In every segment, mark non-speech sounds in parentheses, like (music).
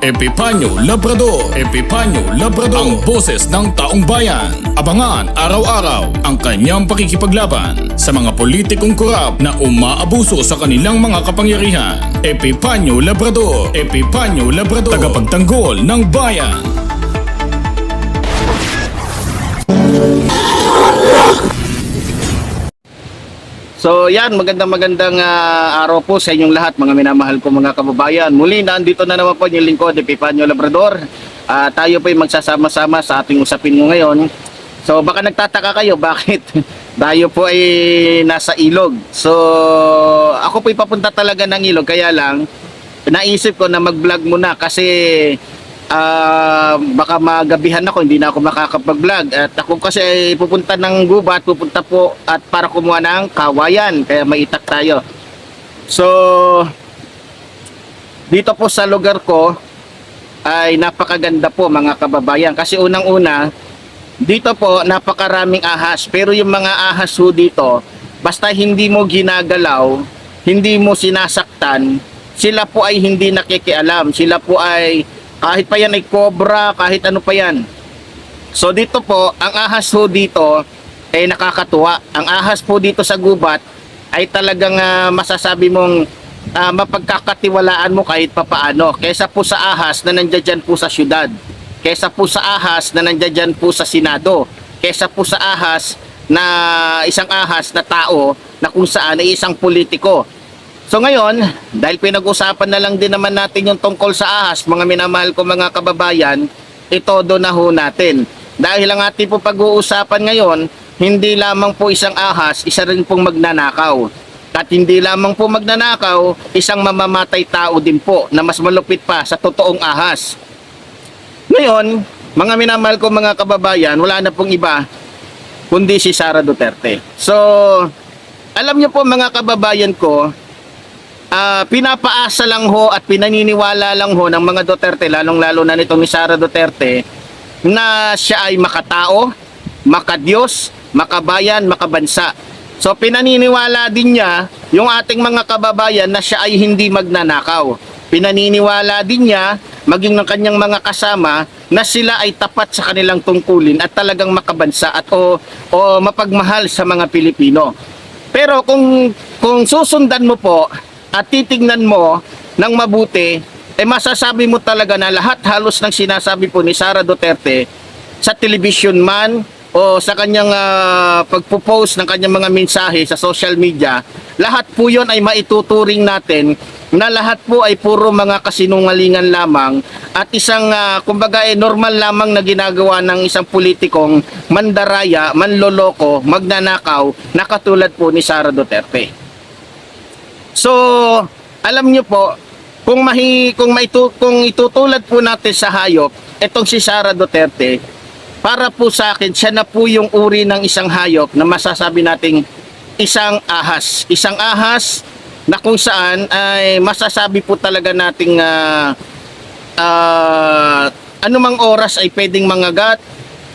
Epipanyo Labrador. Epipanyo Labrador. Ang boses ng taong bayan. Abangan araw-araw ang kanyang pakikipaglaban Sa mga politikong korap na umaabuso sa kanilang mga kapangyarihan. Epipanyo Labrador. Epipanyo Labrador. Tagapagtanggol ng bayan So yan, magandang magandang ah, araw po sa inyong lahat mga minamahal ko mga kababayan. Muli nandito na naman po yung lingkod, Epifanio Labrador. Ah, tayo po ay magsasama-sama sa ating usapin mo ngayon. So baka nagtataka kayo (laughs) bakit tayo po ay nasa ilog. So ako po papunta talaga ng ilog kaya lang naisip ko na mag-vlog muna kasi ah baka magabihan ako, hindi na ako makakapag-vlog. At ako kasi ay pupunta ng gubat, pupunta po at para kumuha ng kawayan, kaya maitak tayo. So, dito po sa lugar ko ay napakaganda po mga kababayan. Kasi unang-una, dito po napakaraming ahas. Pero yung mga ahas ho dito, basta hindi mo ginagalaw, hindi mo sinasaktan, sila po ay hindi nakikialam. Sila po ay kahit pa yan ay cobra, kahit ano pa yan. So dito po, ang ahas ho dito ay nakakatuwa. Ang ahas po dito sa gubat ay talagang ah, masasabi mong ah, mapagkakatiwalaan mo kahit papaano. Kesa po sa ahas na nandiyan po sa syudad. Kesa po sa ahas na nandiyan po sa Senado. Kesa po sa ahas na isang ahas na tao na kung saan ay isang politiko. So ngayon, dahil pinag-usapan na lang din naman natin yung tungkol sa ahas, mga minamahal ko mga kababayan, itodo na ho natin. Dahil ang ating po pag-uusapan ngayon, hindi lamang po isang ahas, isa rin pong magnanakaw. At hindi lamang po magnanakaw, isang mamamatay tao din po na mas malupit pa sa totoong ahas. Ngayon, mga minamahal ko mga kababayan, wala na pong iba kundi si Sara Duterte. So, alam niyo po mga kababayan ko, ah, pinapaasa lang ho at pinaniniwala lang ho ng mga Duterte, lalong-lalo na nitong ni Sara Duterte, na siya ay makatao, makadiyos, makabayan, makabansa. So pinaniniwala din niya yung ating mga kababayan na siya ay hindi magnanakaw. Pinaniniwala din niya maging ng kanyang mga kasama na sila ay tapat sa kanilang tungkulin at talagang makabansa at o, o mapagmahal sa mga Pilipino. Pero kung kung susundan mo po at titingnan mo ng mabuti, eh masasabi mo talaga na lahat halos ng sinasabi po ni Sara Duterte sa television man o sa kanyang ah, pagpo-post ng kanyang mga mensahe sa social media, lahat po 'yon ay maituturing natin na lahat po ay puro mga kasinungalingan lamang at isang ah, kumbaga eh, normal lamang na ginagawa ng isang politikong mandaraya, manloloko, magnanakaw na katulad po ni Sara Duterte. So, alam niyo po, kung mahi kung maitu, kung itutulad po natin sa hayop, itong si Sara Duterte, para po sa akin, siya na po yung uri ng isang hayop na masasabi nating isang ahas. Isang ahas na kung saan ay masasabi po talaga nating ah, ah, anumang oras ay pwedeng mangagat,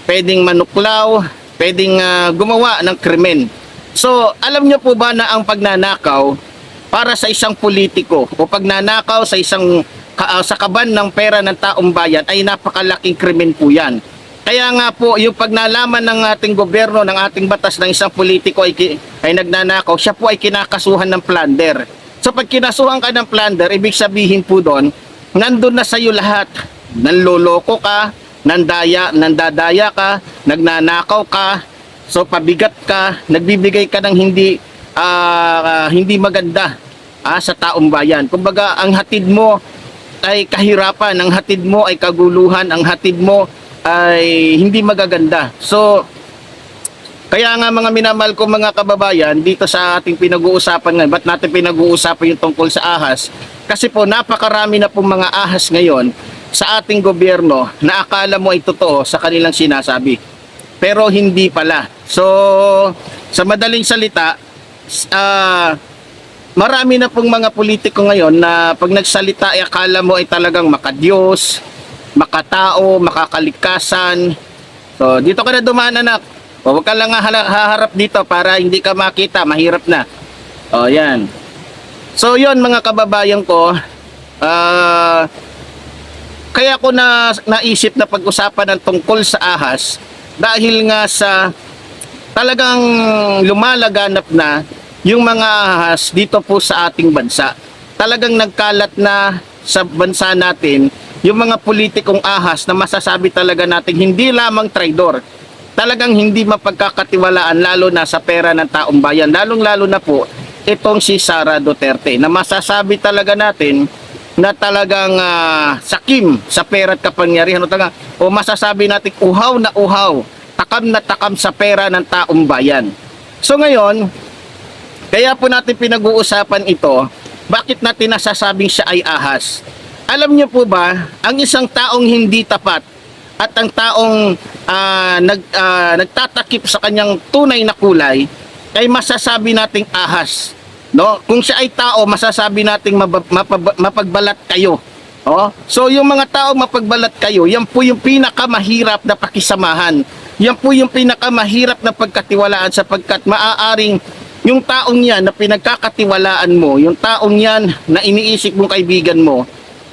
pwedeng manuklaw, pwedeng ah, gumawa ng krimen. So, alam niyo po ba na ang pagnanakaw para sa isang politiko o pagnanakaw sa isang ka- ah, sa kaban ng pera ng taong bayan ay napakalaking krimen po yan. Kaya nga po, yung pagnalaman ng ating gobyerno, ng ating batas ng isang politiko ay, ay nagnanakaw, siya po ay kinakasuhan ng plunder. So pag kinasuhan ka ng plunder, ibig sabihin po doon, nandun na sa'yo lahat. Nanloloko ka, nandaya, nandadaya ka, nagnanakaw ka, so pabigat ka, nagbibigay ka ng hindi ah, hindi maganda ah, sa taong bayan. Kumbaga, ang hatid mo ay kahirapan, ang hatid mo ay kaguluhan, ang hatid mo ay hindi magaganda. So, Kaya nga mga minamahal ko mga kababayan, dito sa ating pinag-uusapan ngayon, ba't natin pinag-uusapan yung tungkol sa ahas? Kasi po napakarami na pong mga ahas ngayon sa ating gobyerno na akala mo ay totoo sa kanilang sinasabi. Pero hindi pala. So, sa madaling salita, ah, marami na pong mga politiko ngayon na pag nagsalita ay akala mo ay talagang makadiyos, makatao, makakalikasan. So, dito ka na dumaan anak. Huwag ka lang haharap dito para hindi ka makita, mahirap na. O, yan. So, yon mga kababayan ko, ah, kaya ko na naisip na pag-usapan ng tungkol sa ahas dahil nga sa talagang lumalaganap na yung mga ahas dito po sa ating bansa. Talagang nagkalat na sa bansa natin yung mga politikong ahas na masasabi talaga natin hindi lamang traidor. Talagang hindi mapagkakatiwalaan lalo na sa pera ng taong bayan. Lalong-lalo na po itong si Sara Duterte na masasabi talaga natin na talagang ah, sakim sa pera at kapangyarihan o, talaga, o masasabi natin uhaw na uhaw, takam na takam sa pera ng taong bayan. So ngayon, kaya po natin pinag-uusapan ito, bakit natin nasasabing siya ay ahas? Alam niyo po ba, ang isang taong hindi tapat at ang taong ah, nag, ah, nagtatakip sa kanyang tunay na kulay ay masasabi nating ahas. No? Kung siya ay tao, masasabi nating mapagbalat kayo. Oh? So yung mga taong mapagbalat kayo, yan po yung pinakamahirap na pakisamahan. Yan po yung pinakamahirap na pagkatiwalaan sapagkat maaaring yung taong yan na pinagkakatiwalaan mo, yung taong yan na iniisip mong kaibigan mo,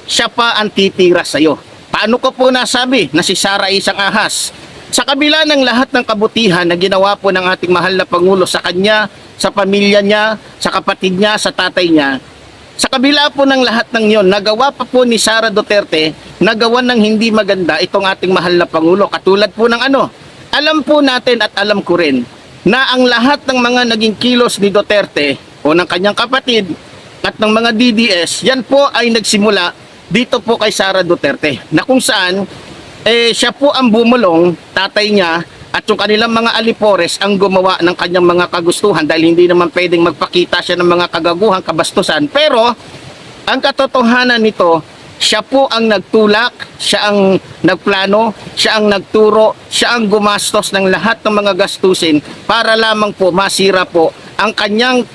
siya pa ang titira sa'yo. Paano ko po nasabi na si Sara isang ahas? Sa kabila ng lahat ng kabutihan na ginawa po ng ating mahal na Pangulo sa kanya, sa pamilya niya, sa kapatid niya, sa tatay niya, sa kabila po ng lahat ng yon, nagawa pa po ni Sara Duterte, nagawa ng hindi maganda itong ating mahal na Pangulo. Katulad po ng ano, alam po natin at alam ko rin na ang lahat ng mga naging kilos ni Duterte o ng kanyang kapatid at ng mga DDS, yan po ay nagsimula dito po kay Sara Duterte na kung saan eh siya po ang bumulong, tatay niya at yung kanilang mga alipores ang gumawa ng kanyang mga kagustuhan dahil hindi naman pwedeng magpakita siya ng mga kagaguhan, kabastusan. Pero ang katotohanan nito, siya po ang nagtulak, siya ang nagplano, siya ang nagturo, siya ang gumastos ng lahat ng mga gastusin para lamang po masira po ang kanyang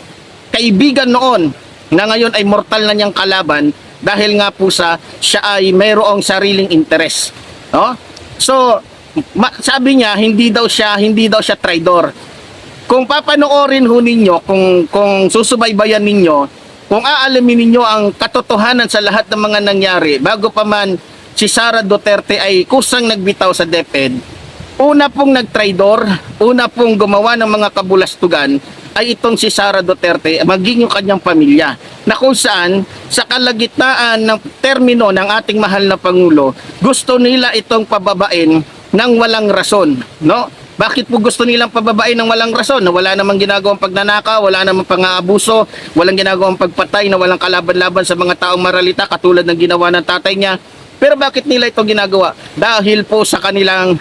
kaibigan noon na ngayon ay mortal na niyang kalaban dahil nga po sa siya ay mayroong sariling interes. No? So, sabi niya hindi daw siya hindi daw siya traidor. Kung papanoorin ho ninyo, kung kung susubaybayan ninyo, kung aalamin ninyo ang katotohanan sa lahat ng mga nangyari bago pa man si Sara Duterte ay kusang nagbitaw sa DepEd, una pong nagtraidor, una pong gumawa ng mga kabulastugan ay itong si Sara Duterte, maging yung kanyang pamilya. Na kung saan, sa kalagitnaan ng termino ng ating mahal na Pangulo, gusto nila itong pababain ng walang rason. No? Bakit po gusto nilang pababain ng walang rason? Na wala namang ginagawang pagnanaka, wala namang pang-aabuso, walang ginagawang pagpatay, na walang kalaban-laban sa mga taong maralita katulad ng ginawa ng tatay niya. Pero bakit nila ito ginagawa? Dahil po sa kanilang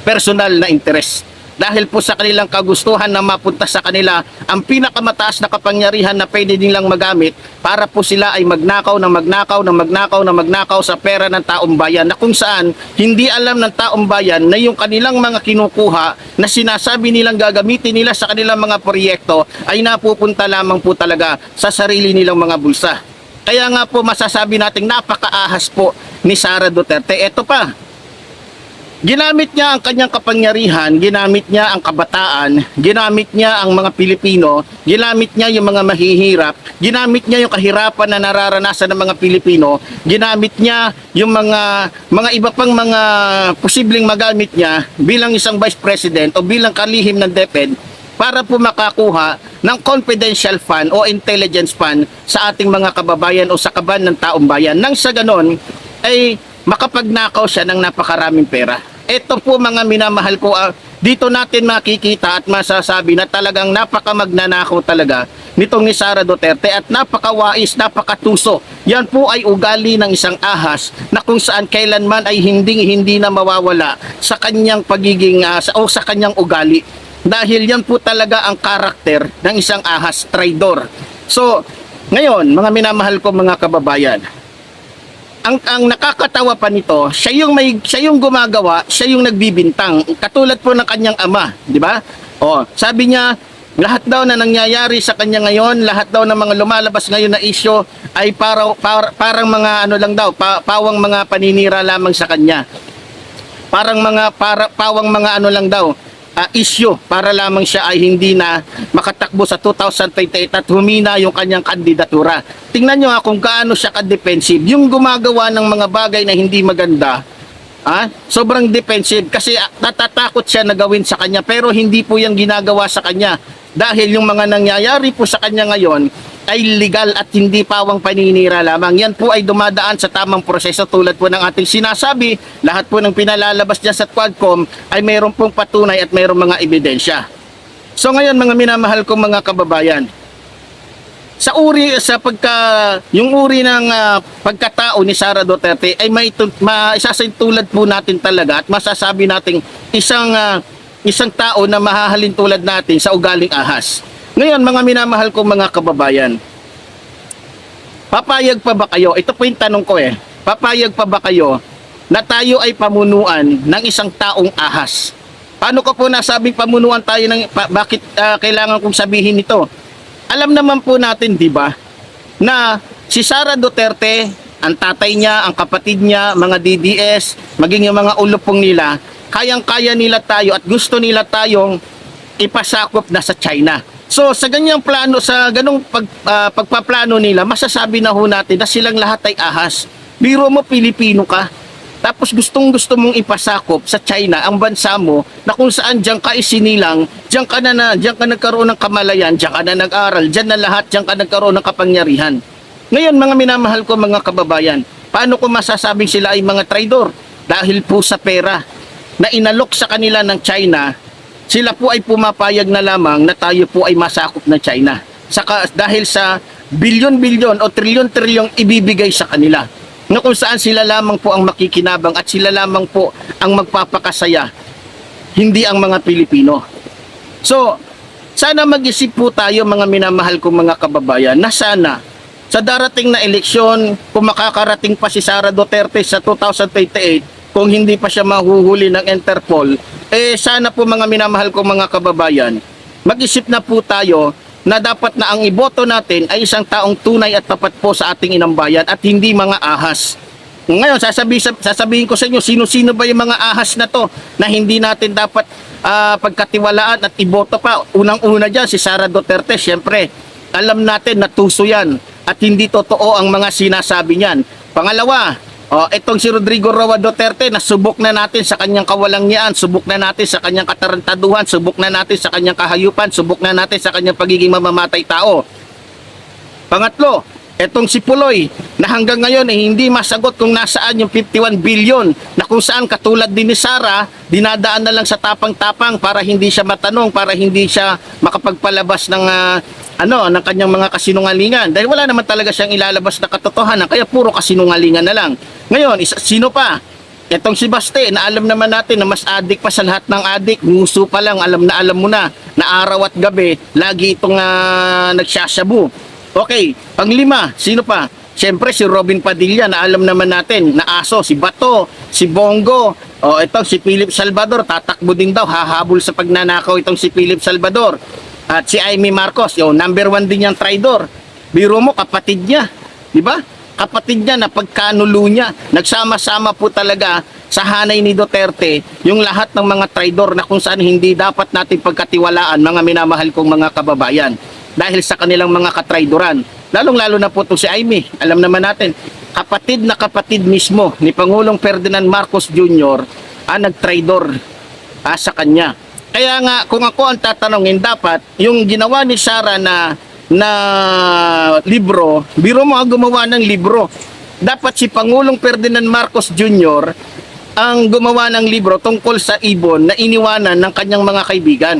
personal na interes. Dahil po sa kanilang kagustuhan na mapunta sa kanila ang pinakamataas na kapangyarihan na pwede nilang magamit para po sila ay magnakaw ng magnakaw ng magnakaw ng magnakaw sa pera ng taong bayan na kung saan hindi alam ng taong bayan na yung kanilang mga kinukuha na sinasabi nilang gagamitin nila sa kanilang mga proyekto ay napupunta lamang po talaga sa sarili nilang mga bulsa. Kaya nga po masasabi nating napakaahas po ni Sara Duterte. Ito pa, Ginamit niya ang kanyang kapangyarihan, ginamit niya ang kabataan, ginamit niya ang mga Pilipino, ginamit niya yung mga mahihirap, ginamit niya yung kahirapan na nararanasan ng mga Pilipino, ginamit niya yung mga mga iba pang mga posibleng magamit niya bilang isang vice president o bilang kalihim ng DepEd para po makakuha ng confidential fund o intelligence fund sa ating mga kababayan o sa kaban ng taong bayan. Nang sa ganon, ay makapagnakaw siya ng napakaraming pera. Ito po mga minamahal ko, ah, dito natin makikita at masasabi na talagang napakamagnanakaw talaga nitong ni Sara Duterte at napakawais, napakatuso. Yan po ay ugali ng isang ahas na kung saan kailanman ay hindi hindi na mawawala sa kanyang pagiging ah, sa, o sa kanyang ugali. dahil yan po talaga ang karakter ng isang ahas, traidor. So, ngayon, mga minamahal ko mga kababayan, ang ang nakakatawa pa nito, siya yung may siya yung gumagawa, siya yung nagbibintang. Katulad po ng kanyang ama, di ba? Oh, sabi niya, lahat daw na nangyayari sa kanya ngayon, lahat daw ng mga lumalabas ngayon na isyo ay para, para- parang mga ano lang daw, pa- pawang mga paninira lamang sa kanya. Parang mga para, pawang mga ano lang daw, ah, issue para lamang siya ay hindi na makatakbo sa 2028 at humina yung kanyang kandidatura. Tingnan nyo nga kung gaano siya ka-defensive. Yung gumagawa ng mga bagay na hindi maganda, ah, sobrang defensive kasi ah, natatakot siya na gawin sa kanya pero hindi po yan ginagawa sa kanya dahil yung mga nangyayari po sa kanya ngayon ay legal at hindi pawang paninira lamang. Yan po ay dumadaan sa tamang proseso tulad po ng ating sinasabi. Lahat po ng pinalalabas niya sa Quadcom ay mayroon pong patunay at mayroong mga ebidensya. So ngayon mga minamahal kong mga kababayan, sa uri sa pagka yung uri ng ah, pagkatao ni Sara Duterte ay may maisasintulad po natin talaga at masasabi nating isang ah, isang tao na mahahalin tulad natin sa ugaling ahas. Ngayon mga minamahal kong mga kababayan, papayag pa ba kayo? Ito po yung tanong ko eh. Papayag pa ba kayo na tayo ay pamunuan ng isang taong ahas? Paano ko po nasabing pamunuan tayo ng pa- bakit ah, kailangan kong sabihin ito? Alam naman po natin, 'di ba, na si Sara Duterte, ang tatay niya, ang kapatid niya, mga DDS, maging yung mga ulupong nila, kayang-kaya nila tayo at gusto nila tayong ipasakop na sa China. So sa ganyang plano, sa ganong pag, ah, pagpaplano nila, masasabi na ho natin na silang lahat ay ahas. Biro mo, Pilipino ka. Tapos gustong gusto mong ipasakop sa China ang bansa mo na kung saan diyan ka isinilang, diyan ka na, na diyan ka nagkaroon ng kamalayan, diyan ka na nag-aral, diyan na lahat, diyan ka nagkaroon ng kapangyarihan. Ngayon mga minamahal ko mga kababayan, paano ko masasabing sila ay mga traidor? Dahil po sa pera na inalok sa kanila ng China, sila po ay pumapayag na lamang na tayo po ay masakop ng China. Saka, dahil sa bilyon-bilyon o trilyon-trilyong ibibigay sa kanila na kung saan sila lamang po ang makikinabang at sila lamang po ang magpapakasaya, hindi ang mga Pilipino. So, sana mag-isip po tayo mga minamahal kong mga kababayan na sana sa darating na eleksyon, kung makakarating pa si Sara Duterte sa 2028, kung hindi pa siya mahuhuli ng Interpol, eh sana po mga minamahal kong mga kababayan, mag-isip na po tayo na dapat na ang iboto natin ay isang taong tunay at tapat po sa ating inambayan at hindi mga ahas. Ngayon, sasabi, sasabihin ko sa inyo, sino-sino ba yung mga ahas na to na hindi natin dapat ah, pagkatiwalaan at iboto pa. Unang-una dyan, si Sara Duterte, syempre, alam natin na tuso yan at hindi totoo ang mga sinasabi niyan. Pangalawa, oh, itong si Rodrigo Roa Duterte, nasubok na natin sa kanyang kawalangyaan, subok na natin sa kanyang katarantaduhan, subok na natin sa kanyang kahayupan, subok na natin sa kanyang pagiging mamamatay tao. Pangatlo, etong si Puloy na hanggang ngayon ay hindi masagot kung nasaan yung 51 billion na kung saan katulad din ni Sara, dinadaan na lang sa tapang-tapang para hindi siya matanong, para hindi siya makapagpalabas ng ah, ano, ng kanyang mga kasinungalingan. Dahil wala naman talaga siyang ilalabas na katotohanan, kaya puro kasinungalingan na lang. Ngayon, isa, sino pa? Etong si Baste, na alam naman natin na mas adik pa sa lahat ng adik, nguso pa lang, alam na alam mo na, na araw at gabi, lagi itong uh, nagsasyabu. Okay, panglima, sino pa? Siyempre si Robin Padilla na alam naman natin na aso, si Bato, si Bongo, o itong si Philip Salvador, tatakbo din daw, hahabol sa pagnanakaw itong si Philip Salvador. At si Amy Marcos, yung number one din yung traidor. Biro mo, kapatid niya, di ba? Kapatid niya na pagkanulo niya, nagsama-sama po talaga sa hanay ni Duterte yung lahat ng mga traidor na kung saan hindi dapat natin pagkatiwalaan mga minamahal kong mga kababayan dahil sa kanilang mga katraidoran. Lalong-lalo na po ito si Amy. Alam naman natin, kapatid na kapatid mismo ni Pangulong Ferdinand Marcos Jr. ang nagtraidor ah, sa kanya. Kaya nga, kung ako ang tatanungin, dapat yung ginawa ni Sara na na libro, biro mo ang gumawa ng libro. Dapat si Pangulong Ferdinand Marcos Jr. ang gumawa ng libro tungkol sa ibon na iniwanan ng kanyang mga kaibigan.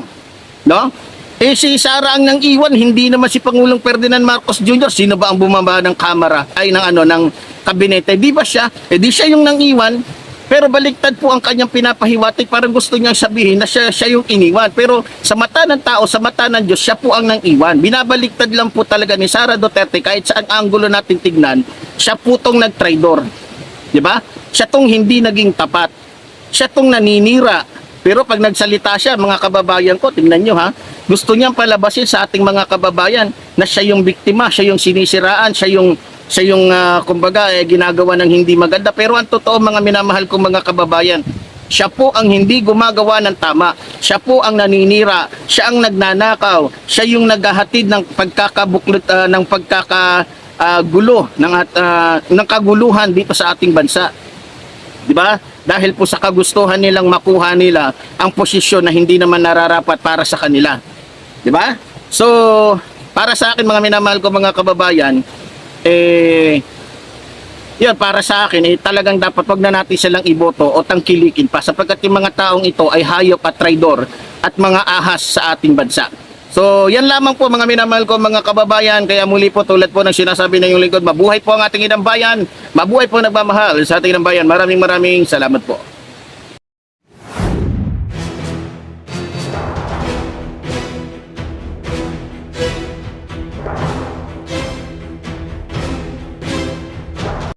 No? Eh si Sara ang nang iwan, hindi naman si Pangulong Ferdinand Marcos Jr. Sino ba ang bumaba ng kamera ay ng ano ng kabinete? Di ba siya? Eh di siya yung nang iwan. Pero baliktad po ang kanyang pinapahiwatig. Parang gusto niyang sabihin na siya, siya yung iniwan. Pero sa mata ng tao, sa mata ng Diyos, siya po ang nang iwan. Binabaliktad lang po talaga ni Sara Duterte kahit saan anggulo natin tignan, siya po tong nag-traidor. Di ba? Siya tong hindi naging tapat. Siya tong naninira. Pero pag nagsalita siya, mga kababayan ko, tingnan nyo ha, gusto niyang palabasin sa ating mga kababayan na siya yung biktima, siya yung sinisiraan, siya yung siya yung ah, kumbaga eh, ginagawa ng hindi maganda. Pero ang totoo mga minamahal kong mga kababayan, siya po ang hindi gumagawa ng tama. Siya po ang naninira, siya ang nagnanakaw, siya yung naghahatid ng pagkakabuklot ah, ng pagkaka ah, gulo ng ah, ng kaguluhan dito sa ating bansa. 'Di ba? Dahil po sa kagustuhan nilang makuha nila ang posisyon na hindi naman nararapat para sa kanila. 'Di ba? So, para sa akin mga minamahal ko mga kababayan, eh yun, para sa akin, eh, talagang dapat wag na natin silang iboto o tangkilikin pa sapagkat yung mga taong ito ay hayop at traidor at mga ahas sa ating bansa. So, yan lamang po mga minamahal ko mga kababayan. Kaya muli po tulad po ng sinasabi ng yung lingkod, mabuhay po ang ating inang bayan. Mabuhay po nagmamahal sa ating inang bayan. Maraming maraming salamat po.